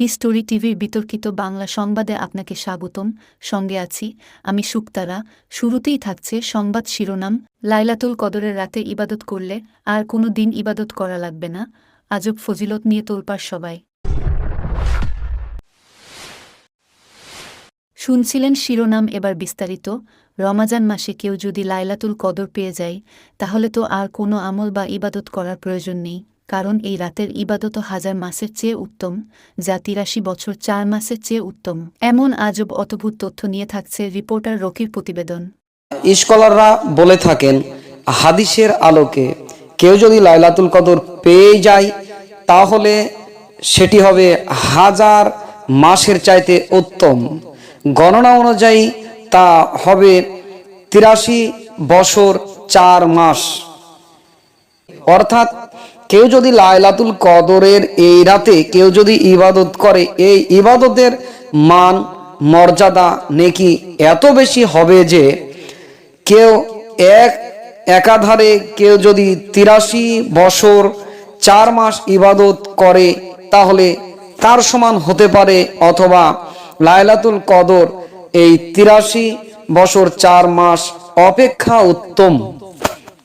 History টিভির বিতর্কিত বাংলা সংবাদে আপনাকে স্বাগতম। সঙ্গে আছি আমি সুক্তারা। শুরুতেই থাকছে সংবাদ শিরোনাম। লাইলাতুল কদরের রাতে ইবাদত করলে আর কোনো দিন ইবাদত করা লাগবে না। আজব ফজিলত নিয়ে তোলপার সবাই। শুনছিলেন শিরোনাম এবার বিস্তারিত। রমাজান মাসে কেউ যদি লাইলাতুল কদর পেয়ে যায়, তাহলে তো আর কোনো আমল বা ইবাদত করার প্রয়োজন নেই। কারণ এই রাতের ইবাদত হাজার মাসের চেয়ে উত্তম, যা তিরাশি বছর চার মাসের চেয়ে উত্তম। এমন আজব অদ্ভুত তথ্য নিয়ে থাকছে রিপোর্টার রকির প্রতিবেদন। স্কলাররা বলে থাকেন, হাদিসের আলোকে কেউ যদি লাইলাতুল কদর পেয়ে যায়, তাহলে সেটি হবে হাজার মাসের চাইতে উত্তম। গণনা অনুযায়ী তা হবে তিরাশি বছর চার মাস। অর্থাৎ কেউ যদি লাইলাতুল কদরের এই রাতে কেউ যদি ইবাদত করে, এই ইবাদতের মান, মর্যাদা নেকি এত বেশি হবে যে কেউ এক একাধারে কেউ যদি তিরাশি বছর চার মাস ইবাদত করে, তাহলে তার সমান হতে পারে অথবা লাইলাতুল কদর এই তিরাশি বছর চার মাস অপেক্ষা উত্তম।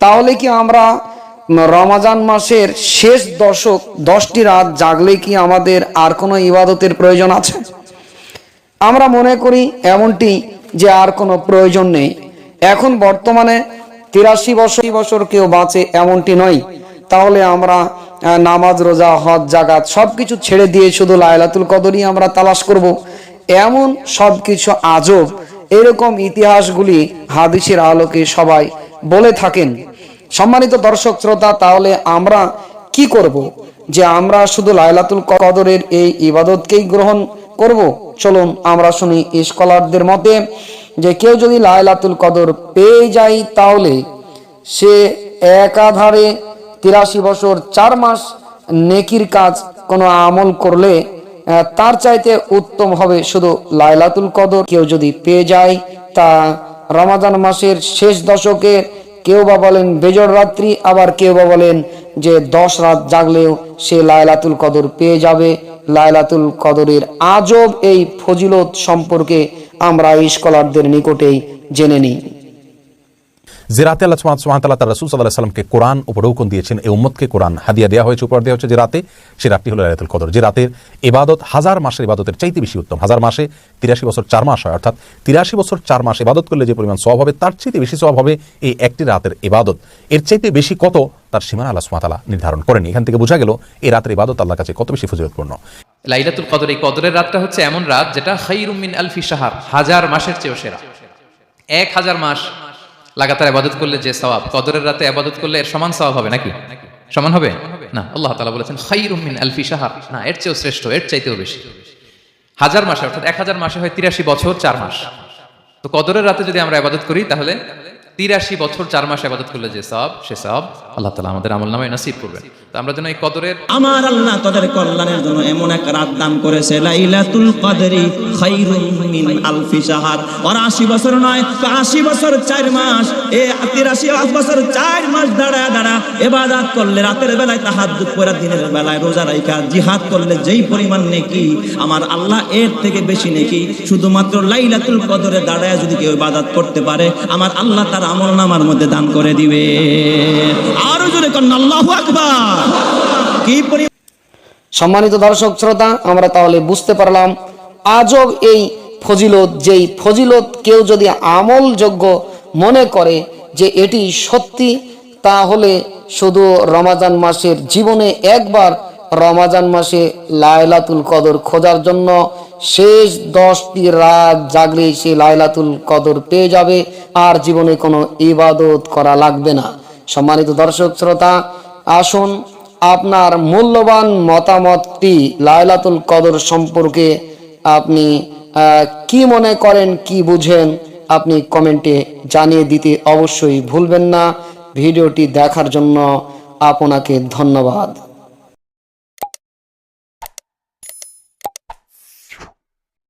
তাহলে কি আমরা রমাজান মাসের শেষ দশক, দশটি রাত জাগলে কি আমাদের আর কোনো ইবাদতের প্রয়োজন আছে? আমরা মনে করি এমনটি যে আর কোনো প্রয়োজন নেই। এখন বর্তমানে তিরাশি বছর বছর কেউ বাঁচে এমনটি নয়। তাহলে আমরা নামাজ, রোজা, হজ জাগাত সব কিছু ছেড়ে দিয়ে শুধু লায়লাতুল কদরই আমরা তালাশ করব। এমন সব কিছু আজব এরকম ইতিহাসগুলি হাদিসের আলোকে সবাই বলে থাকেন। সম্মানিত দর্শক শ্রোতা, তাহলে আমরা কি করব? যে আমরা শুধু লায়লাতুল কদরের এই ইবাদতকেই গ্রহণ করব? চলুন আমরা শুনি স্কলারদের মতে, যে কেউ যদি লায়লাতুল কদর পেয়ে যায়, তাহলে সে একাধারে তিরাশি বছর, চার মাস নেকির কাজ কোনো আমল করলে তার চাইতে উত্তম হবে শুধু লায়লাতুল কদর। কেউ যদি পেয়ে যায়, তা রমাজান মাসের শেষ দশকে কেউ বা বলেন বেজর রাত্রি, আবার কেউ বা বলেন যে দশ রাত জাগলেও সে লায়লাতুল কদর পেয়ে যাবে। লায়লাতুল কদরের আজব এই ফজিলত সম্পর্কে আমরা স্কলারদের নিকটেই জেনে নিই। যে রাতে আল্লাহ সুবহান তাআলা তার রাসূল আলাইহি সাল্লামকে কোরআন উপরে হুকুম দিয়েছেন এই উম্মতকে কোরআন। হাদিয়া দেওয়া হয়েছে, উপহার দেওয়া হয়েছে যে রাতে সে রাতটি হলো লাইলাতুল কদর। যে রাতের ইবাদত হাজার মাসের ইবাদতের চাইতে বেশি উত্তম। হাজার মাসে তিরাশি বছর চার মাস হয়, অর্থাৎ তিরাশি বছর চার মাস ইবাদত করলে যে পরিমাণ সওয়াব হবে, তার চাইতে বেশি সওয়াব হবে এই একটি রাতের ইবাদত। এর চাইতে বেশি কত? তার সীমানা আল্লাহ তাআলা নির্ধারণ করেনি। এখান থেকে বোঝা গেল, এই রাতের ইবাদত আল্লাহর কাছে কত বেশি ফজিলতপূর্ণ। লাইলাতুল কদর, এই কদরের রাতটা হচ্ছে এমন রাত যেটা খাইরুম মিন আলফি শাহার, হাজার মাসের চেয়েও সেরা। এক হাজার মাস লাগাতার আবাদত করলে যে সবাব কদরের রাতে আবাদত করলে এর সমান সবাব হবে নাকি? সমান হবে? না, আল্লাহ তালা বলেছেন, খাইরুম মিন আলফি সাহা না, এর চেয়েও শ্রেষ্ঠ, এর চাইতেও বেশি। হাজার মাসে, অর্থাৎ এক হাজার মাসে হয় তিরাশি বছর, চার মাস। তো কদরের রাতে যদি আমরা আবাদত করি, তাহলে তিরাশি বছর, চার মাস আবাদত করলে যে সব, সে সব আল্লাহ তালা আমাদের আমল নামে নসিব করবেন তো আমরা যেন এই কদরের আমার আল্লাহ তাদের কল্যাণের জন্য এমন এক রাত দান করেছে, লাইলাতুল কদরি খাইরুম মিন আলফি শাহর। আর 80 বছর নয়, তো 80 বছর 4 মাস, এ 83 বছর 4 মাস দাঁড়া দাঁড়া ইবাদত করলে রাতের বেলায় তাহাজ্জুদ পড়া, দিনের বেলায় রোজা রাখা জিহাদ করলে যেই পরিমাণ নেকি, আমার আল্লাহ এর থেকে বেশি নেকি। শুধুমাত্র লাইলাতুল কদরে দাঁড়ায় যদি কেউ ইবাদত করতে পারে, আমার আল্লাহ তার আমল নামার মধ্যে দান করে দিবে। আরও জোরে আল্লাহু আকবার। কি সম্মানিত দর্শক, শ্রোতা, আমরা তাহলে বুঝতে পারলাম আজব এই ফজিলত, যেই ফজিলত কেউ যদি আমলযোগ্য মনে করে যে এটি সত্যি, তাহলে শুধু রমাজান মাসের জীবনে একবার রমাজান মাসে লায়লাতুল কদর খোঁজার জন্য শেষ দশটি রাত জাগলে সে লায়লাতুল কদর পেয়ে যাবে, আর জীবনে কোনো ইবাদত করা লাগবে না। সম্মানিত দর্শক, শ্রোতা, আসুন আপনার মূল্যবান মতামতটি লায়লাতুল কদর সম্পর্কে আপনি কি মনে করেন, কি বুঝেন, আপনি কমেন্টে জানিয়ে দিতে অবশ্যই ভুলবেন না। ভিডিওটি দেখার জন্য আপনাকে ধন্যবাদ।